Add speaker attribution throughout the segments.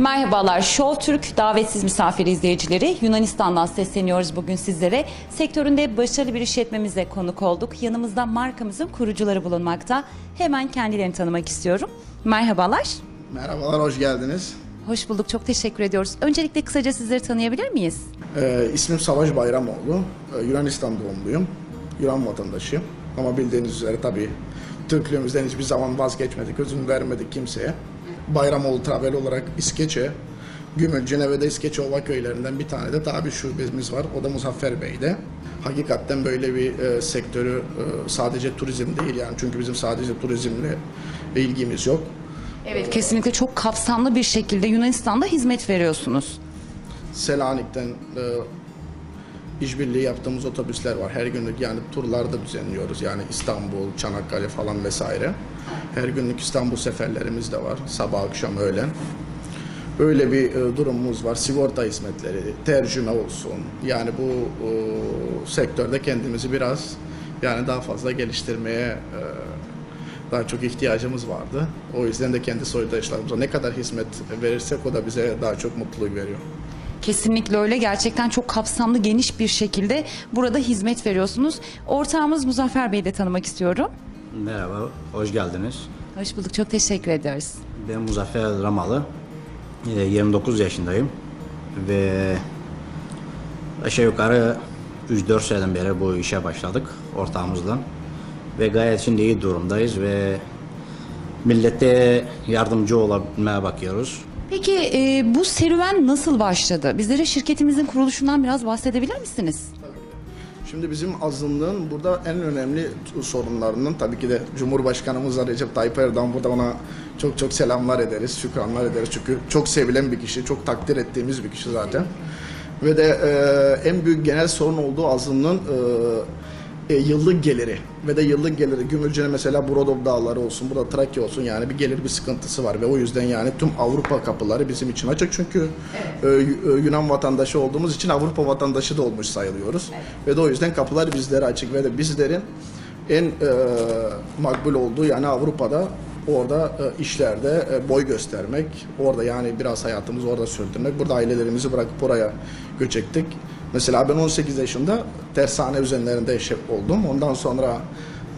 Speaker 1: Merhabalar Show Türk davetsiz misafir izleyicileri Yunanistan'dan sesleniyoruz bugün sizlere. Sektöründe başarılı bir işletmemize konuk olduk. Yanımızda markamızın kurucuları bulunmakta. Hemen kendilerini tanımak istiyorum. Merhabalar.
Speaker 2: Merhabalar, hoş geldiniz.
Speaker 1: Hoş bulduk. Çok teşekkür ediyoruz. Öncelikle kısaca sizleri tanıyabilir miyiz?
Speaker 2: Ee, ismim Savaş Bayramoğlu. Ee, Yunanistan doğumluyum. Yunan vatandaşıyım. Ama bildiğiniz üzere tabii Türklüğümüzden hiçbir zaman vazgeçmedik, özün vermedik kimseye. Bayramoğlu Travel olarak İskeçe, Gümülcine ve de İskeçe Ova köylerinden bir tane de tabi şubemiz var. O da Muzaffer Bey'de. Hakikaten böyle bir e, sektörü e, sadece turizm değil yani çünkü bizim sadece turizmle ilgimiz yok.
Speaker 1: Evet kesinlikle çok kapsamlı bir şekilde Yunanistan'da hizmet veriyorsunuz.
Speaker 2: Selanik'ten e, işbirliği yaptığımız otobüsler var. Her günlük yani turlar da düzenliyoruz. Yani İstanbul, Çanakkale falan vesaire. Her günlük İstanbul seferlerimiz de var. Sabah, akşam, öğlen. Öyle bir e, durumumuz var. Sigorta hizmetleri, tercüme olsun. Yani bu e, sektörde kendimizi biraz yani daha fazla geliştirmeye e, daha çok ihtiyacımız vardı. O yüzden de kendi soydaşlarımıza ne kadar hizmet verirsek o da bize daha çok mutluluk veriyor.
Speaker 1: Kesinlikle öyle. Gerçekten çok kapsamlı, geniş bir şekilde burada hizmet veriyorsunuz. Ortağımız Muzaffer Bey'i de tanımak istiyorum.
Speaker 3: Merhaba, hoş geldiniz.
Speaker 1: Hoş bulduk. Çok teşekkür ediyoruz.
Speaker 3: Ben Muzaffer Ramalı. Ee, 29 yaşındayım. Ve aşağı yukarı 3-4 seneden beri bu işe başladık ortağımızla. Ve gayet şimdi iyi durumdayız ve millete yardımcı olabilmeye bakıyoruz.
Speaker 1: Peki e, bu serüven nasıl başladı? Bizlere şirketimizin kuruluşundan biraz bahsedebilir misiniz?
Speaker 2: Şimdi bizim azınlığın burada en önemli sorunlarından tabii ki de Cumhurbaşkanımız var Recep Tayyip Erdoğan. Burada ona çok çok selamlar ederiz, şükranlar ederiz. Çünkü çok sevilen bir kişi, çok takdir ettiğimiz bir kişi zaten. Ve de e, en büyük genel sorun olduğu azınlığın e, e, yıllık geliri ve de yıllık geliri Gümülcine mesela Brodov Dağları olsun, burada Trakya olsun yani bir gelir bir sıkıntısı var ve o yüzden yani tüm Avrupa kapıları bizim için açık. Çünkü e, Yu- e, Yunan vatandaşı olduğumuz için Avrupa vatandaşı da olmuş sayılıyoruz. Ve de o yüzden kapılar bizlere açık ve de bizlerin en e, makbul olduğu yani Avrupa'da orada e, işlerde e, boy göstermek, orada yani biraz hayatımızı orada sürdürmek, burada ailelerimizi bırakıp oraya göç ettik. Mesela ben 18 yaşında tersane üzerlerinde şef oldum. Ondan sonra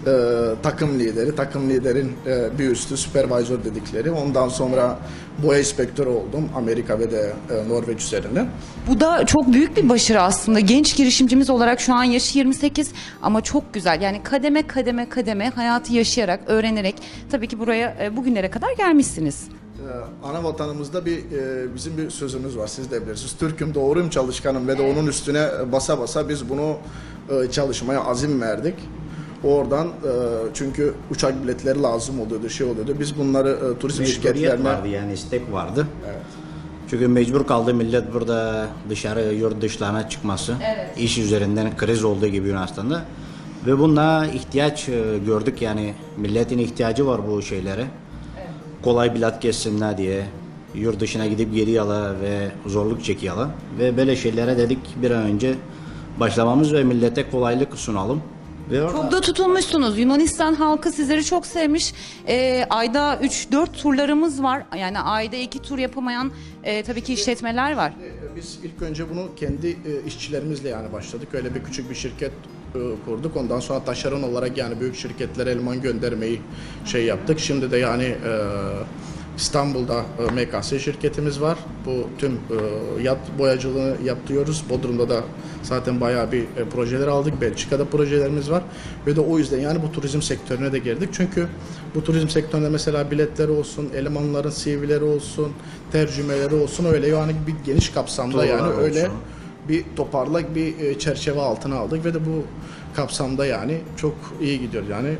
Speaker 2: e, takım lideri, takım liderin e, bir üstü supervisor dedikleri. Ondan sonra boya inspektörü oldum Amerika ve de e, Norveç üzerinde.
Speaker 1: Bu da çok büyük bir başarı aslında. Genç girişimcimiz olarak şu an yaşı 28 ama çok güzel. Yani kademe kademe kademe hayatı yaşayarak, öğrenerek tabii ki buraya e, bugünlere kadar gelmişsiniz.
Speaker 2: Ee, ana vatanımızda bir e, bizim bir sözümüz var siz de bilirsiniz. Türk'üm doğruyum çalışkanım ve de onun üstüne basa basa biz bunu e, çalışmaya azim verdik. Oradan e, çünkü uçak biletleri lazım oluyordu, şey oluyordu. Biz bunları e, turizm
Speaker 3: Mecburiyet
Speaker 2: şirketlerine
Speaker 3: vardı yani istek vardı. Çünkü mecbur kaldı millet burada dışarı yurt dışlarına çıkması. iş üzerinden kriz olduğu gibi Yunanistan'da. Ve buna ihtiyaç e, gördük yani milletin ihtiyacı var bu şeylere. Kolay bilet geçsinler diye yurt dışına gidip geri yala ve zorluk çekiyorlar. Ve böyle şeylere dedik bir an önce başlamamız ve millete kolaylık sunalım. Ve orada-
Speaker 1: Çok da tutulmuşsunuz. Yunanistan halkı sizleri çok sevmiş. E, ayda 3-4 turlarımız var. Yani ayda 2 tur yapamayan e, tabii ki işletmeler var.
Speaker 2: E, Biz ilk önce bunu kendi e, işçilerimizle yani başladık. Öyle bir küçük bir şirket e, kurduk. Ondan sonra taşeron olarak yani büyük şirketlere eleman göndermeyi şey yaptık. Şimdi de yani e, İstanbul'da e, MKS şirketimiz var. Bu tüm e, yat boyacılığını yaptırıyoruz. Bodrum'da da zaten bayağı bir e, projeler aldık. Belçika'da projelerimiz var. Ve de o yüzden yani bu turizm sektörüne de girdik. Çünkü bu turizm sektöründe mesela biletleri olsun, elemanların CV'leri olsun, tercümeleri olsun öyle yani bir geniş kapsamda
Speaker 3: Turlar
Speaker 2: yani öyle
Speaker 3: olsun.
Speaker 2: bir toparlak bir çerçeve altına aldık ve de bu kapsamda yani çok iyi gidiyor yani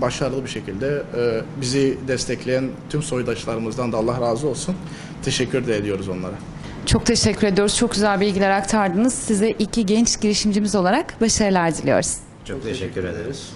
Speaker 2: başarılı bir şekilde e, bizi destekleyen tüm soydaşlarımızdan da Allah razı olsun. Teşekkür de ediyoruz onlara.
Speaker 1: Çok teşekkür ediyoruz. Çok güzel bilgiler aktardınız. Size iki genç girişimcimiz olarak başarılar diliyoruz.
Speaker 3: Çok teşekkür ederiz.